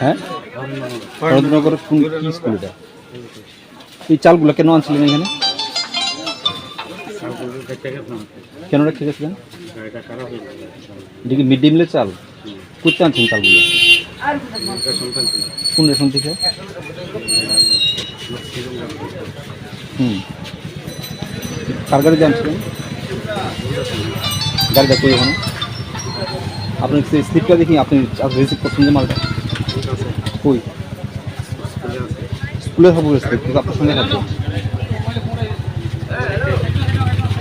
হ্যাঁ? ভরতনগর কোন কি স্কুল এটা? এই চালগুলো কেন আনছিলেন এখানে? কেন রেখে গেছিলেন? এটা মিড ডে মিলের চাল। করতে আনছেন চালগুলো? কোন রেশন থেকে? হুম। কার গাড়িতে আনছিলেন? গাড়িটা কই ওখানে আপনি সেই স্লিপটা দেখি, আপনি রিসিভ করছেন যে মালটা? কই? স্কুলে থাকব স্লিপ, কিন্তু আপনার সঙ্গে থাকব।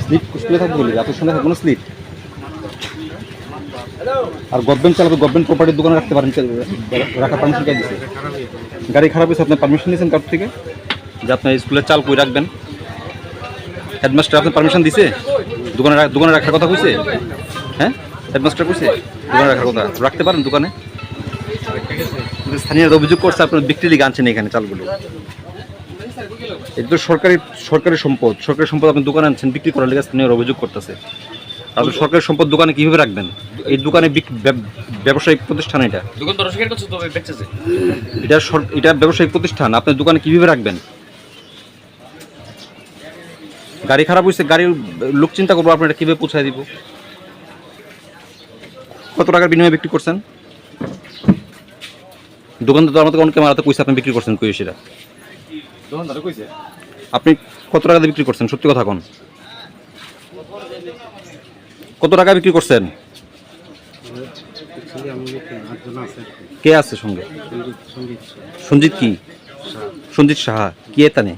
স্লিপ, স্কুলে থাকব বলি? আপনার সঙ্গে থাকব না স্লিপ? আর গভর্নমেন্ট চালাবে, গভর্নমেন্ট প্রপার্টির দোকানে রাখতে পারেন রাখার পারমিশন কে দিচ্ছে গাড়ি খারাপ হয়েছে আপনি পারমিশন নিয়েছেন কার থেকে? যে আপনার স্কুলের চাল কই রাখবেন? হেডমাস্টার আপনার পারমিশন দিছে? দোকানে দোকানে রাখার কথা কইছে? হ্যাঁ? হেডমাস্টার কইছে দোকানে রাখার কথা। রাখতে পারেন দোকানে? কিন্তু স্থানীয়রা অভিযোগ করছে আপনার বিক্রি লিগে আনছেন এখানে চালগুলো। এটা তো সরকারি সরকারি সম্পদ। সরকারি সম্পদ আপনি দোকানে আনছেন বিক্রি করার লিগে স্থানীয়রা অভিযোগ করতেছে। আপনি সরকারি সম্পদ দোকানে কীভাবে রাখবেন? এই দোকানে ব্যবসায়িক প্রতিষ্ঠান এটা। এটা এটা ব্যবসায়িক প্রতিষ্ঠান। আপনার দোকানে কীভাবে রাখবেন? গাড়ি খারাপ হয়েছে গাড়ির লোক চিন্তা করব আপনার কীভাবে পৌঁছায় দিব? কত টাকার বিনিময়ে বিক্রি করছেন? দোকানদার তো আমাদের অনেকে মারাতে কইছে আপনি বিক্রি করছেন কই সেটা দোকানদার কইছে। আপনি কত টাকা দিয়ে বিক্রি করছেন? সত্যি কথা কোন। কত টাকা বিক্রি করছেন? কে আছে সঙ্গে? সঞ্জিত কি? সঞ্জিত সাহা। কি এতানে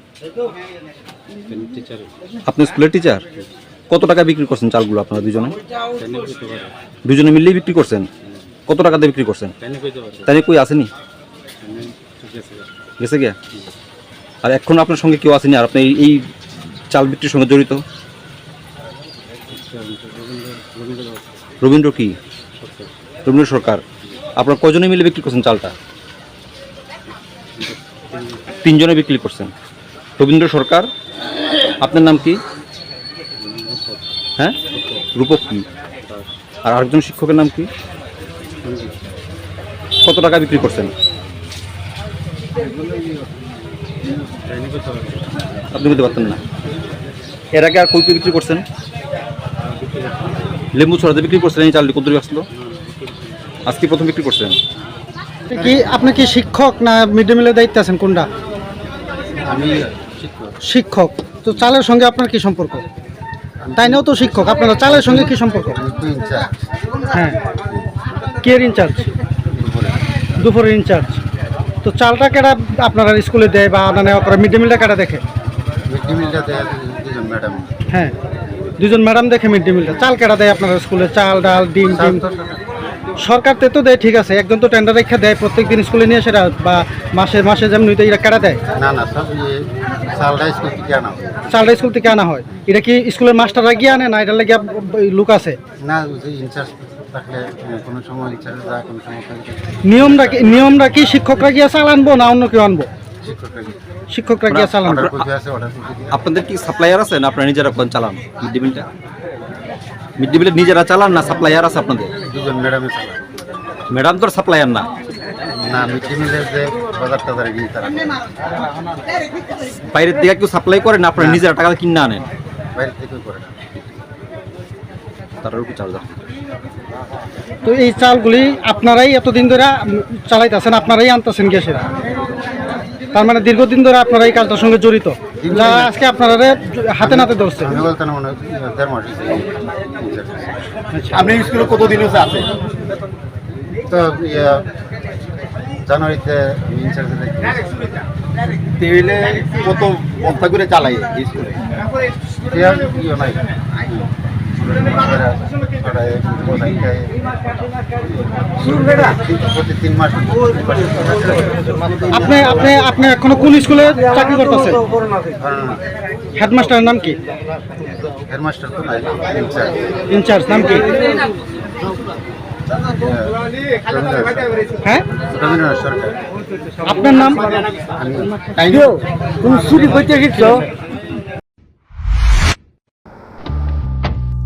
আপনি স্কুলের টিচার কত টাকা বিক্রি করছেন চালগুলো আপনারা দুজনে? দুজনে মিললেই বিক্রি করছেন? কত টাকা দিয়ে বিক্রি করছেন? তাই কই আসেনি? গেছে গিয়া? আর এখন আপনার সঙ্গে কেউ আসেনি? আর আপনি এই- চাল বিক্রির সঙ্গে জড়িত? রবীন্দ্র কি? রবীন্দ্র সরকার। আপনার কজনে মিলে বিক্রি করছেন চালটা? তিনজনে বিক্রি করছেন। রবীন্দ্র সরকার। আপনার নাম কি? হ্যাঁ? রূপক কি? আর আরেকজন শিক্ষকের নাম কি? কত টাকা বিক্রি করছেন? আপনি বলতে পারতেন না। এর আগে আর কই কই বিক্রি করছেন? লেম্বু ছড়াতে বিক্রি করছেন এই চালটি কত দূরে আসলো আজকে প্রথম বিক্রি করছেন। কি আপনি কি শিক্ষক না মিড ডে মিলের দায়িত্বে আছেন কোনটা? আমি শিক্ষক। তো চালের সঙ্গে আপনার কি সম্পর্ক? তাই নাও তো শিক্ষক আপনারা চালের সঙ্গে কি সম্পর্ক? হ্যাঁ। কে ইনচার্জ দুপুরের ইনচার্জ তো চালটা কেটা আপনারা স্কুলে দেয় বা আনা নেওয়া করে মিড ডে মিলটা কেটা দেখে হ্যাঁ। দুজন ম্যাডাম দেখে মিড ডে মিলটা। চাল কেটা দেয় আপনারা স্কুলে? চাল ডাল ডিম ডিম? সরকার তো দেয় ঠিক আছে একজন তো টেন্ডার রেখা দেয় প্রত্যেক দিন স্কুলে নিয়ে সেটা বা মাসে মাসে যেমন তো এরা কেটা দেয়। না না সব ইয়ে চালটা স্কুল থেকে আনা হয়। চালটা স্কুল থেকে আনা হয়। এটা কি স্কুলের মাস্টাররা গিয়ে আনে না এটা লেগে লোক আছে? না যে ইনচার্জ থাকলে আহ, সময় ইনচার্জ যায় কোনো সময় থাকে। নিয়মটা কি নিয়মটা কি শিক্ষকরা গিয়ে চাল আনব না অন্য কেউ আনব? শিক্ষকরা গিয়ে। চাল আনব। অর্ডার করতে আছে অর্ডার করতে দিয়ে আপনাদের কি সাপ্লায়ার আছে না আপনারা নিজেরা কোন চালান মিড মিড ডে মিলে নিজেরা চালান না সাপ্লায়ার আছে আপনাদের? দুজন ম্যাডামে চালায় ম্যাডাম তো সাপ্লায়ার না? না মিড ডে মিলের যে বাজার টাজার এগিয়ে তারা বাইরের দিকে কেউ সাপ্লাই করে না? আপনারা নিজেরা টাকা কিনে আনেন? বাইরে থেকে করে না। তারাও কি চার্জ তো এই চালগুলি আপনারাই এতদিন ধরে চালাইতেছেন আপনারাই আনতেছেন গ্যাসের। তার মানে দীর্ঘদিন ধরে আপনারা এই কাজটার সঙ্গে জড়িত। আজকে আপনারা হাতে নাতে ধরছে। ইনচার্জ আপনি স্কুলে কতদিন হচ্ছে আছে? তো জানুয়ারিতে টেবিলে কত বস্তা করে চালাই স্কুলে ইয়ে নাই। আপনি আপনি আপনি এখনও কোন স্কুলে চাকরি করতেছেন? হেডমাস্টারের নাম কি? ইনচার্জ নাম কি? হ্যাঁ? আপনার নাম? তুমি চুরি করতে গেছো?